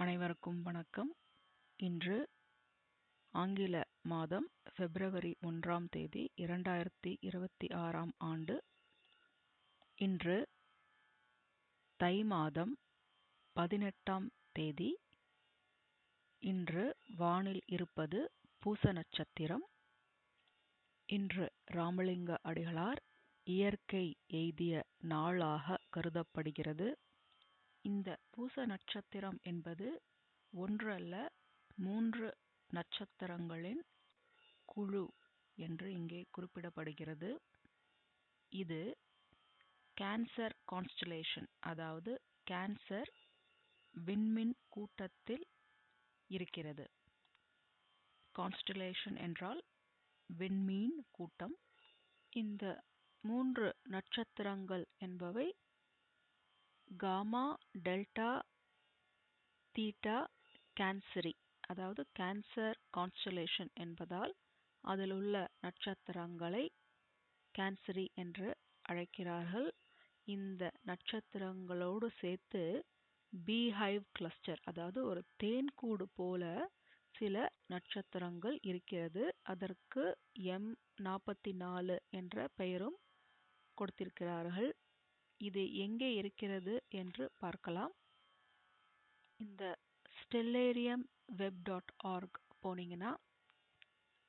அனைவருக்கும் வணக்கம். இன்று ஆங்கில மாதம் பிப்ரவரி ஒன்றாம் தேதி இரண்டாயிரத்தி இருபத்தி ஆறாம் ஆண்டு. இன்று தை மாதம் பதினெட்டாம் தேதி. இன்று வானில் இருப்பது பூச நட்சத்திரம். இன்று ராமலிங்க அடிகளார் இயற்கை எய்திய நாளாக கருதப்படுகிறது. இந்த பூச நட்சத்திரம் என்பது ஒன்றல்ல மூன்று நட்சத்திரங்களின் குழு என்று இங்கே குறிப்பிடப்படுகிறது. இது கேன்சர் கான்ஸ்டலேஷன் அதாவது கேன்சர் விண்மீன் கூட்டத்தில் இருக்கிறது. கான்ஸ்டலேஷன் என்றால் விண்மீன் கூட்டம். இந்த மூன்று நட்சத்திரங்கள் என்பவை காமா டெல்டா தீட்டா கேன்சரி அதாவது கேன்சர் கான்ஸ்டலேஷன் என்பதால் அதில் உள்ள நட்சத்திரங்களை கேன்சரி என்று அழைக்கிறார்கள். இந்த நட்சத்திரங்களோடு சேர்த்து பீஹைவ் கிளஸ்டர் அதாவது ஒரு தேன்கூடு போல சில நட்சத்திரங்கள் இருக்கிறது. அதற்கு எம் நாற்பத்தி நாலு என்ற பெயரும் கொடுத்திருக்கிறார்கள். இது எங்கே இருக்கிறது என்று பார்க்கலாம். இந்த ஸ்டெல்லேரியம் வெப் டாட் ஆர்க் போனீங்கன்னா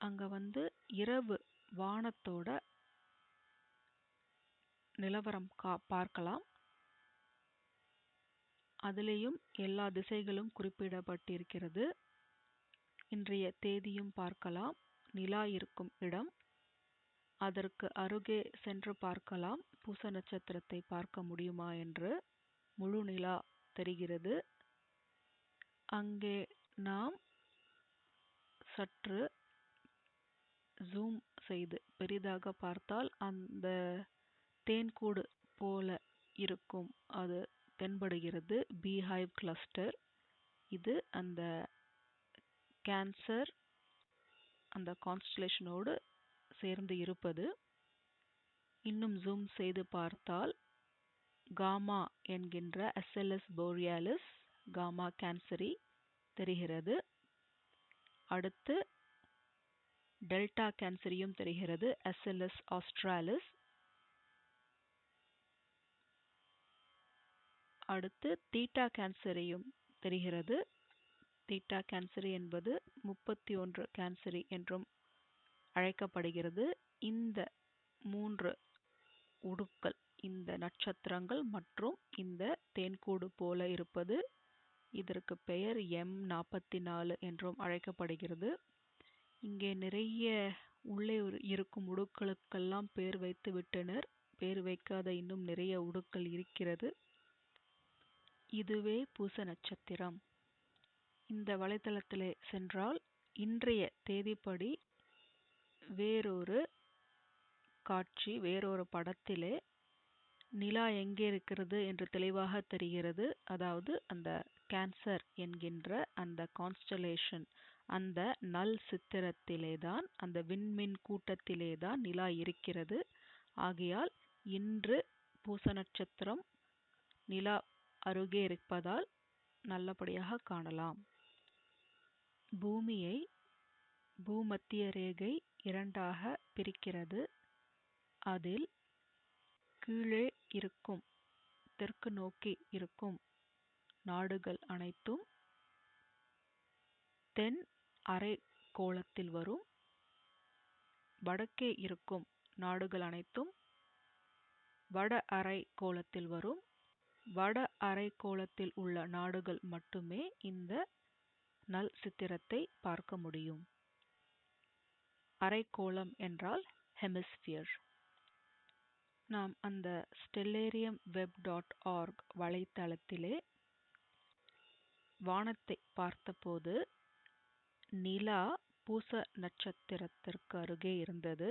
அங்கே வந்து இரவு வானத்தோட நிலவரம் கா பார்க்கலாம். அதிலேயும் எல்லா திசைகளும் குறிப்பிடப்பட்டிருக்கிறது. இன்றைய தேதியும் பார்க்கலாம். நிலா இருக்கும் இடம். அதற்கு அருகே சென்று பார்க்கலாம். பூச நட்சத்திரத்தை பார்க்க முடியுமா என்று முழு நிலா தெரிகிறது. அங்கே நாம் சற்று ஜூம் செய்து பெரிதாக பார்த்தால் அந்த தேன்கூடு போல இருக்கும். அது தென்படுகிறது. பீஹைவ் கிளஸ்டர் இது அந்த கேன்சர் அந்த கான்ஸ்டலேஷனோடு சேர்ந்து இருப்பது. இன்னும் ஜூம் செய்து பார்த்தால் காமா என்கின்ற அசெலஸ் போரியாலிஸ் காமா கேன்சரி தெரிகிறது. அடுத்து டெல்டா கேன்சரியும் தெரிகிறது அசெலஸ் ஆஸ்ட்ராலிஸ் அடுத்து தீட்டா கேன்சரியும் தெரிகிறது. தீட்டா கேன்சரி என்பது முப்பத்தி ஒன்று கேன்சரி என்றும் அழைக்கப்படுகிறது. இந்த மூன்று உடுக்கள் இந்த நட்சத்திரங்கள் மற்றும் இந்த தேன்கூடு போல இருப்பது இதற்கு பெயர் எம் நாற்பத்தி நாலு என்றும் அழைக்கப்படுகிறது. இங்கே நிறைய உள்ளே இருக்கும் உடுக்களுக்கெல்லாம் பேர் வைத்து விட்டனர். பேர் வைக்காத இன்னும் நிறைய உடுக்கள் இருக்கிறது. இதுவே பூச நட்சத்திரம். இந்த வலைத்தளத்திலே சென்றால் இன்றைய தேதிப்படி வேறொரு காட்சி வேறொரு படத்திலே நிலா எங்கே இருக்கிறது என்று தெளிவாக தெரிகிறது. அதாவது அந்த கேன்சர் என்கின்ற அந்த கான்ஸ்டலேஷன் அந்த நல் சித்திரத்திலே தான் அந்த விண்மின் கூட்டத்திலே தான் நிலா இருக்கிறது. ஆகையால் இன்று பூச நட்சத்திரம் நிலா அருகே இருப்பதால் நல்லபடியாக காணலாம். பூமியை பூமத்திய ரேகை இரண்டாக பிரிக்கிறது. அதில் கீழே இருக்கும் தெற்கு நோக்கி இருக்கும் நாடுகள் அனைத்தும் தென் அரை கோளத்தில் வரும். வடக்கே இருக்கும் நாடுகள் அனைத்தும் வட அரை கோளத்தில் வரும். வட அரை கோளத்தில் உள்ள நாடுகள் மட்டுமே இந்த நல் சித்திரத்தை பார்க்க முடியும். அரைக்கோளம் என்றால் ஹெமிஸ்பியர் நாம் அந்த ஸ்டெல்லேரியம் வெப் டாட் ஆர்க் வலைத்தளத்திலே வானத்தை பார்த்தபோது நிலா பூச நட்சத்திரத்திற்கு அருகே இருந்தது.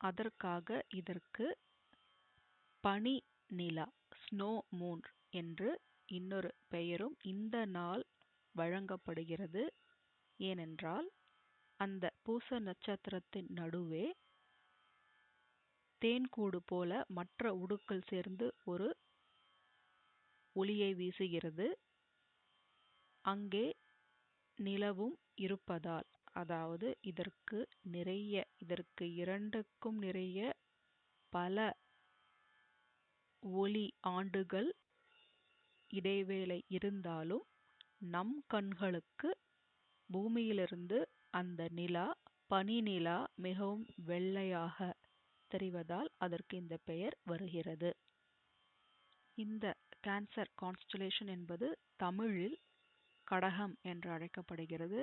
அதற்காக இதற்கு பனி நிலா ஸ்னோ மூன் என்று இன்னொரு பெயரும் இந்த நாள் வழங்கப்படுகிறது. ஏனென்றால் அந்த பூச நட்சத்திரத்தின் நடுவே தேன்கூடு போல மற்ற உடுக்கள் சேர்ந்து ஒரு ஒளியை வீசுகிறது. அங்கே நிலவும் இருப்பதால் அதாவது இதற்கு நிறைய இதற்கு இரண்டுக்கும் நிறைய பல ஒளி ஆண்டுகள் இடைவேளை இருந்தாலும் நம் கண்களுக்கு பூமியிலிருந்து அந்த நிலா பனி நிலா மிகவும் வெள்ளையாக தெரிவதால் அதற்கு இந்த பெயர் வருகிறது. இந்த கேன்சர் கான்ஸ்டலேஷன் என்பது தமிழில் கடகம் என்று அழைக்கப்படுகிறது.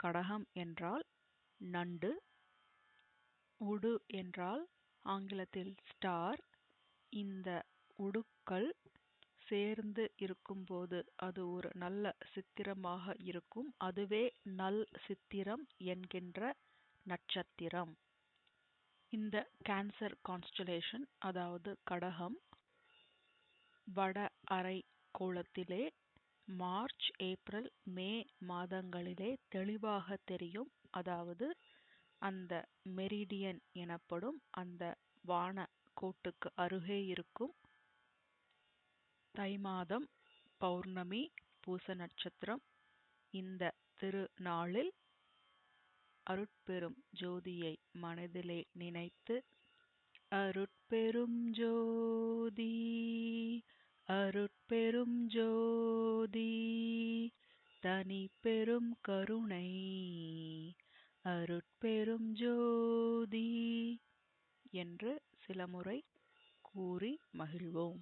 கடகம் என்றால் நண்டு உடு என்றால் ஆங்கிலத்தில் ஸ்டார் இந்த உடுக்கள் சேர்ந்து இருக்கும்போது அது ஒரு நல்ல சித்திரமாக இருக்கும். அதுவே நல் சித்திரம் என்கின்ற நட்சத்திரம். இந்த கேன்சர் கான்ஸ்டலேஷன் அதாவது கடகம் வட அரை கோளத்திலே மார்ச் ஏப்ரல் மே மாதங்களிலே தெளிவாக தெரியும். அதாவது அந்த மெரிடியன் எனப்படும் அந்த வான கோட்டுக்கு அருகே இருக்கும். தை மாதம் பௌர்ணமி பூச நட்சத்திரம். இந்த திருநாளில் அருட்பெரும் ஜோதியை மனதிலே நினைத்து அருட்பெரும் ஜோதி அருட்பெரும் ஜோதி தனி பெரும் கருணை அருட்பெரும் ஜோதி என்று சில முறை கூறி மகிழ்வோம்.